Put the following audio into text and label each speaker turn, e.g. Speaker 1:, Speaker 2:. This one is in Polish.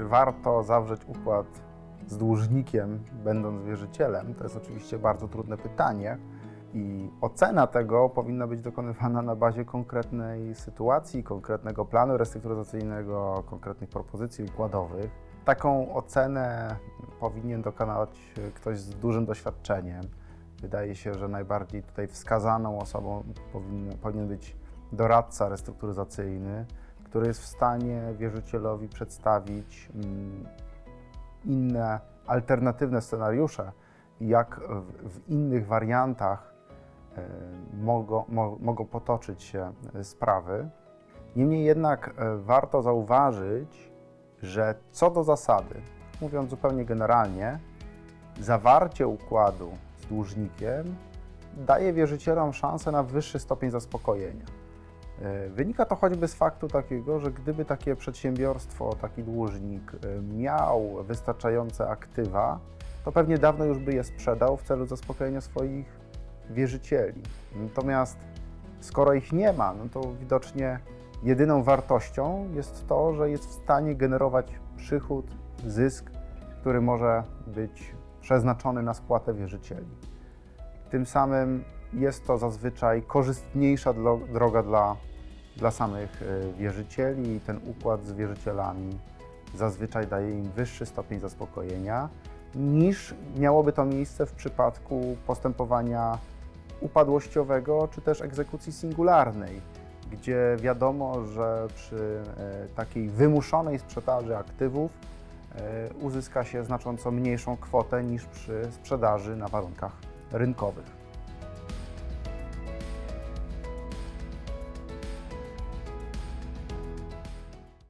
Speaker 1: Czy warto zawrzeć układ z dłużnikiem, będąc wierzycielem? To jest oczywiście bardzo trudne pytanie. I ocena tego powinna być dokonywana na bazie konkretnej sytuacji, konkretnego planu restrukturyzacyjnego, konkretnych propozycji układowych. Taką ocenę powinien dokonać ktoś z dużym doświadczeniem. Wydaje się, że najbardziej tutaj wskazaną osobą powinien, powinien być doradca restrukturyzacyjny, który jest w stanie wierzycielowi przedstawić mm, inne, alternatywne scenariusze, jak w, w innych wariantach e, mogą, mo, mogą potoczyć się e, sprawy. Niemniej jednak e, warto zauważyć, że co do zasady, mówiąc zupełnie generalnie, zawarcie układu z dłużnikiem daje wierzycielom szansę na wyższy stopień zaspokojenia. E, Wynika to choćby z faktu takiego, że gdyby takie przedsiębiorstwo, taki dłużnik e, miał wystarczające aktywa, to pewnie dawno już by je sprzedał w celu zaspokojenia swoich wierzycieli. Natomiast skoro ich nie ma, no to widocznie jedyną wartością jest to, że jest w stanie generować przychód, zysk, który może być przeznaczony na spłatę wierzycieli. Tym samym jest to zazwyczaj korzystniejsza droga dla, dla samych y, wierzycieli ten układ z wierzycielami zazwyczaj daje im wyższy stopień zaspokojenia niż miałoby to miejsce w przypadku postępowania upadłościowego czy też egzekucji singularnej, gdzie wiadomo, że przy e, takiej wymuszonej sprzedaży aktywów e, uzyska się znacząco mniejszą kwotę niż przy sprzedaży na warunkach rynkowych.